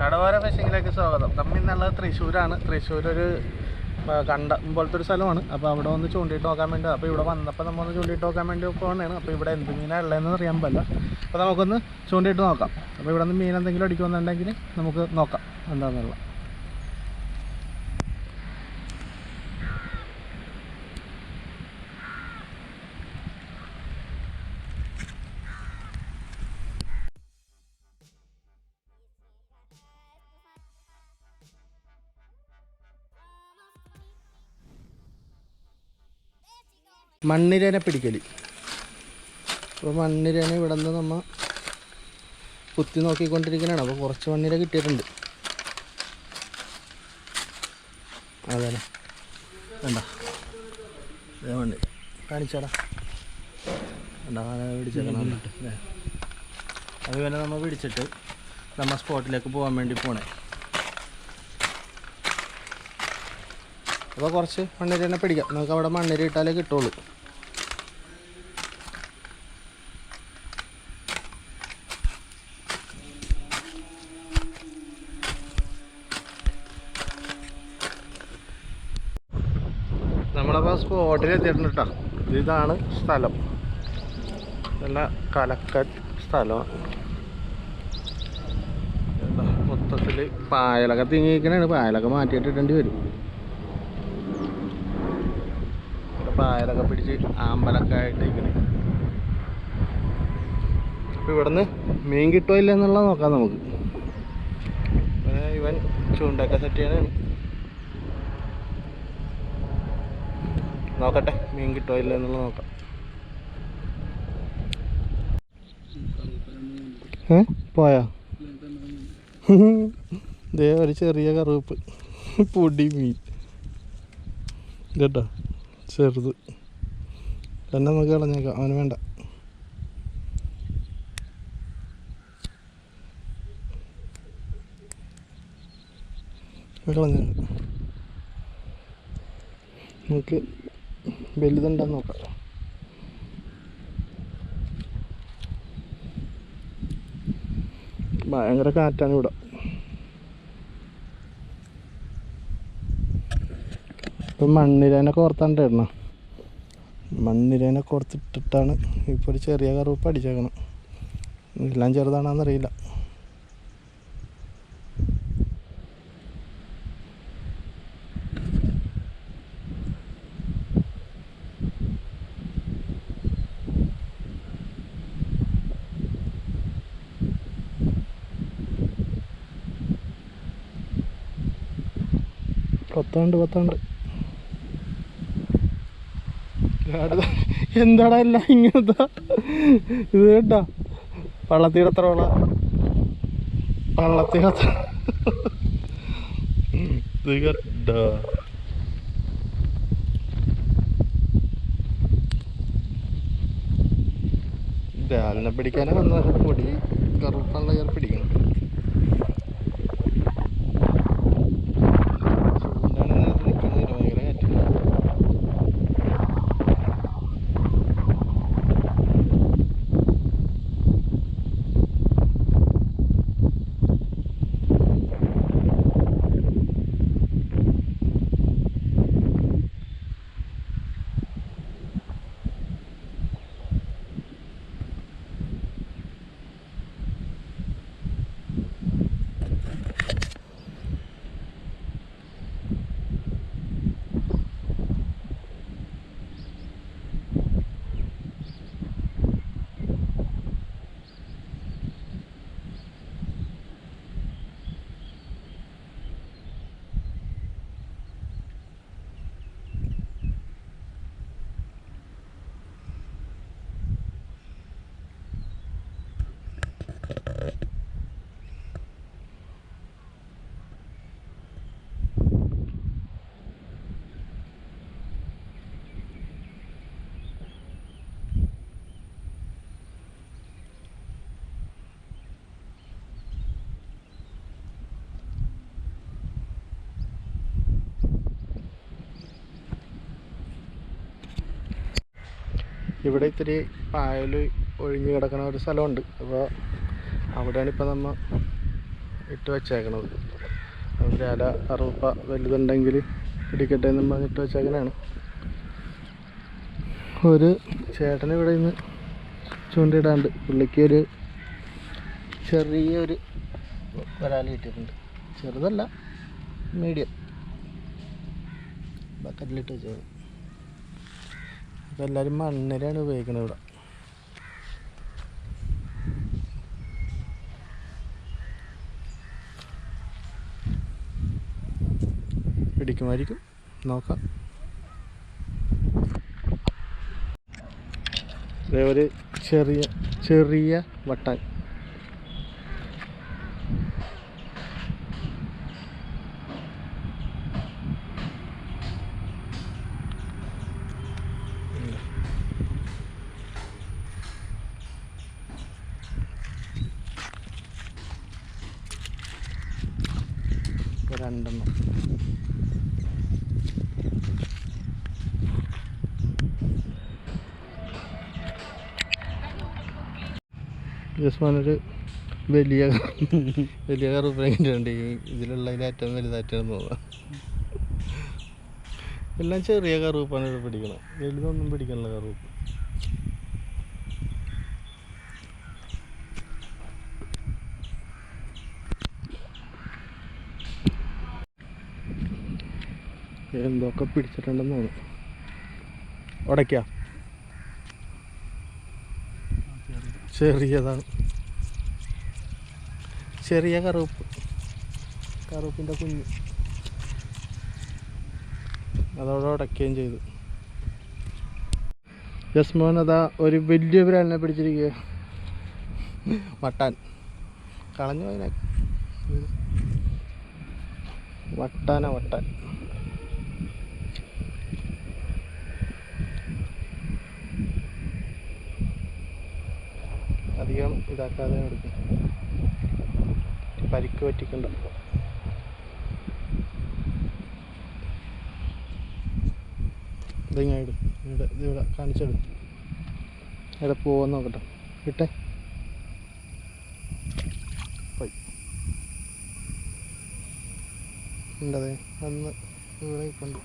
കടവോര ഫിഷിങ്ങിലേക്ക് സ്വാഗതം. നമ്മ ഇന്നുള്ളത് തൃശ്ശൂരാണ്. തൃശ്ശൂർ ഒരു ആ, കണ്ട പോലത്തെ ഒരു സ്ഥലമാണ്. അപ്പോൾ അവിടെ ഒന്ന് ചൂണ്ടിയിട്ട് നോക്കാൻ വേണ്ടി അപ്പോൾ ഇവിടെ വന്നപ്പോൾ നമ്മൾ ഒന്ന് ചൂണ്ടിയിട്ട് നോക്കാൻ വേണ്ടി പോകുന്നതാണ് അപ്പോൾ ഇവിടെ എന്ത് മീനാണ് ഉള്ളതെന്ന് അറിയാൻ പറ്റില്ല. അപ്പോൾ നമുക്കൊന്ന് ചൂണ്ടിയിട്ട് നോക്കാം. അപ്പോൾ ഇവിടെ നിന്ന് മീൻ എന്തെങ്കിലും അടിക്കുമെന്നുണ്ടെങ്കിൽ നമുക്ക് നോക്കാം. എന്താണെന്നുള്ള മണ്ണിരേനെ പിടിക്കൽ അപ്പോൾ മണ്ണിരേനെ ഇവിടെ നിന്ന് നമ്മൾ കുത്തി നോക്കിക്കൊണ്ടിരിക്കുന്നതാണ് അപ്പോൾ കുറച്ച് മണ്ണിര കിട്ടിയിട്ടുണ്ട്. അതെ വേണ്ട കാണിച്ചാടാ. പിടിച്ചേക്കണം. അത് പിന്നെ നമ്മൾ പിടിച്ചിട്ട് നമ്മൾ സ്പോട്ടിലേക്ക് പോകാൻ വേണ്ടി പോണേ. അപ്പോൾ കുറച്ച് മണ്ണിര തന്നെ പിടിക്കാം. നമുക്ക് അവിടെ മണ്ണിര ഇട്ടാലേ കിട്ടുള്ളൂ. നമ്മളപ്പോൾ സ്പോട്ടിൽ എത്തിയിട്ടുണ്ട് കേട്ടോ ഇതാണ് സ്ഥലം. നല്ല കലക്കൻ സ്ഥലമാണ് മൊത്തത്തിൽ പായലൊക്കെ തിങ്ങിയിരിക്കണാണ്. പായലൊക്കെ മാറ്റിയിട്ടിടേണ്ടി വരും ഇവിടെ പായലൊക്കെ പിടിച്ച് ആമ്പലൊക്കെ ആയിട്ട് ഇരിക്കണേ അപ്പോൾ ഇവിടുന്ന് മീൻ കിട്ടുമോ ഇല്ല എന്നുള്ളത് നോക്കാം നമുക്ക്. ഇവൻ ചൂണ്ടൊക്കെ സെറ്റ് ചെയ്യാനാണ് നോക്കട്ടെ മീൻ കിട്ടുമോ ഇല്ല എന്നുള്ളത് നോക്കാം. ഏ പോയാ? ദേ ഒരു ചെറിയ കറുവപ്പ് പൊടി മീൻ. കേട്ടോ? ചെറുത് തന്നെ നമുക്ക് കളഞ്ഞേക്കാം അവന് വേണ്ട. കളഞ്ഞ. നമുക്ക് വലുതുണ്ടെന്ന് നോക്കാം. ഭയങ്കര കാറ്റാണ് ഇവിടെ. ഇപ്പം മണ്ണിരേനെ കോർത്താണ്ട് ഇടണം മണ്ണിരേനെ കോർത്തിട്ടിട്ടാണ് ഇപ്പോൾ ഒരു ചെറിയ കറുപ്പ് അടിച്ചേക്കണം. എല്ലാം ചെറുതാണെന്നറിയില്ല. പത്താണ്ട് പത്താണ്ട്. എന്താടാ എല്ലാം ഇങ്ങനത്തെ? ഇത് കേട്ടാ. വള്ളത്തിടത്ര വള പിടിക്കാനേ വന്ന പൊടി കറുപ്പള്ള കയറി പിടിക്കണം. ഇവിടെ ഇത്തിരി പായൽ ഒഴിഞ്ഞു കിടക്കുന്ന ഒരു സ്ഥലമുണ്ട്. അപ്പോൾ അവിടെയാണ് ഇപ്പോൾ നമ്മൾ ഇട്ട് വെച്ചേക്കണത്. അതിന്റെ അല അറുപ്പ വലുതുണ്ടെങ്കിൽ പിടിക്കട്ടെ എന്നും പറഞ്ഞ് ഇട്ട് വെച്ചേക്കണാണ് ഒരു ചേട്ടൻ ഇവിടെ നിന്ന് ചൂണ്ടിടാണ്ട് പുള്ളിക്ക് ഒരു ചെറിയൊരു വരാൽ കിട്ടിയിട്ടുണ്ട്. ചെറുതല്ല മീഡിയം. ബക്കറ്റിലിട്ട് വെച്ചത് അപ്പം എല്ലാവരും ഉപയോഗിക്കുന്നത് ഇവിടെ. പിടിക്കുമായിരിക്കും. നോക്കാം. ഒരു ചെറിയ ചെറിയ വട്ടാൻ. രണ്ടെണ്ണം. ജസ്മാനൊരു വലിയ വലിയ കറുപ്പിനുണ്ട് ഈ ഇതിലുള്ളതിൽ ഏറ്റവും വലുതായിട്ടാണ് തോന്നുന്നത്. എല്ലാം ചെറിയ കറുപ്പാണ് ഇവിടെ പിടിക്കണം വലുതൊന്നും പിടിക്കണില്ല കറുപ്പ്. എന്തൊക്കെ പിടിച്ചിട്ടുണ്ടെന്ന് തോന്നുന്നു ഉടയ്ക്ക ചെറിയതാണ്. ചെറിയ കറുപ്പ്. കറുപ്പിന്റെ കുഞ്ഞ്. അതവിടെ ഉടയ്ക്കുകയും ചെയ്തു. ജസ്മോൻ അതാ ഒരു വലിയ ബ്രാലിനെ പിടിച്ചിരിക്കുക വട്ടാൻ. കളഞ്ഞു അതിനെ വട്ടാന വട്ടാൻ. അധികം ഇതാക്കാതെ എടുക്കും പരിക്ക് പറ്റിക്കണ്ട. ഇതിങ്ങനെ ഇടും. ഇവിടെ ഇതിവിടെ കാണിച്ചെടു. ഇവിടെ പോവാൻ നോക്കട്ടെ. ഇട്ടെ. പോയി. ഉണ്ടതേ. അന്ന് ഇവിടെ ഇപ്പുണ്ട്